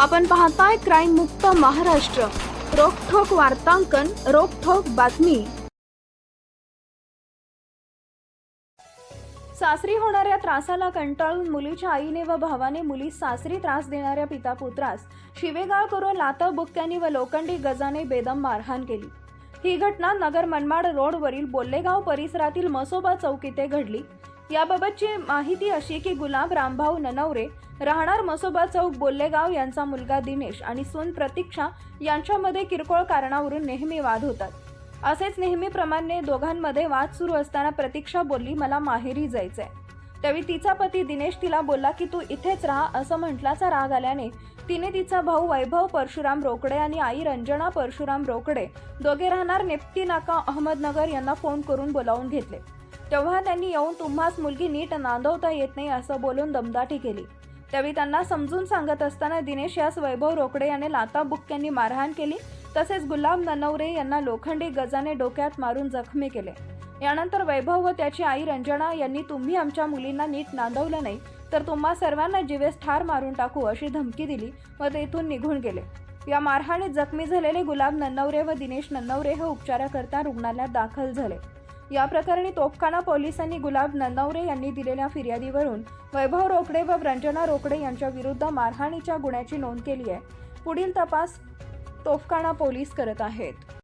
आपण पाहताय क्राईम मुक्त महाराष्ट्र. रोखोक वार्तांकन रोखोक बातमी. सासरी होणाऱ्या त्रासाला कंटाळून मुलीच्या आईने व भावाने मुलीस सासरी त्रास देणाऱ्या पिता पुत्रास शिवेगाळ करून लाता बुक्क्यांनी व लोखंडी गजाने बेदम मारहाण केली. ही घटना नगर मनमाड रोडवरील बोल्लेगाव परिसरातील मसोबा चौक इथे घडली. याबाबतची माहिती अशी की गुलाब रामभाऊ ननवरे राहणार मसोबा चौक बोल्लेगाव यांचा मुलगा दिनेश आणि सून प्रतीक्षा यांच्यामध्ये किरकोळ कारणावरून नेहमी वाद होतात. असेच नेहमीप्रमाणे दोघांमध्ये वाद सुरू असताना प्रतीक्षा बोलली मला माहेरी जायचंय. त्यावेळी तिचा पती दिनेश तिला बोलला की तू इथेच राहा असं म्हटल्याचा राग आल्याने तिने तिचा भाऊ वैभव परशुराम रोकडे आणि आई रंजना परशुराम रोकडे दोघे राहणार नेप्ती नाका अहमदनगर यांना फोन करून बोलावून घेतले. तेव्हा त्यांनी येऊन तुम्हाच मुलगी नीट नांदवता येत नाही असं बोलून दमदाटी केली. त्यावेळी त्यांना समजून सांगत असताना दिनेश यास वैभव रोकडे याने लाता यांनी मारहाण केली. तसेच गुलाब ननवरे यांना लोखंडी गजाने डोक्यात मारून जखमी केले. यानंतर वैभव व त्याची आई रंजना यांनी तुम्ही आमच्या मुलींना नीट नांदवलं नाही तर तुम्हा सर्वांना जीवेस ठार मारून टाकू अशी धमकी दिली व तेथून निघून गेले. या मारहाणीत जखमी झालेले गुलाब नन्नवरे व दिनेश नन्नवरे हे उपचाराकरता रुग्णालयात दाखल झाले. या प्रकरणी तोफखाना पोलिसांनी गुलाब नन्नवरे यांनी दिलेल्या फिर्यादीवरून वैभव रोकडे व रंजना रोकडे यांच्या विरुद्ध मारहाणीच्या गुन्ह्याची नोंद केली आहे. पुढील तपास तोफखाना पोलीस करत आहेत.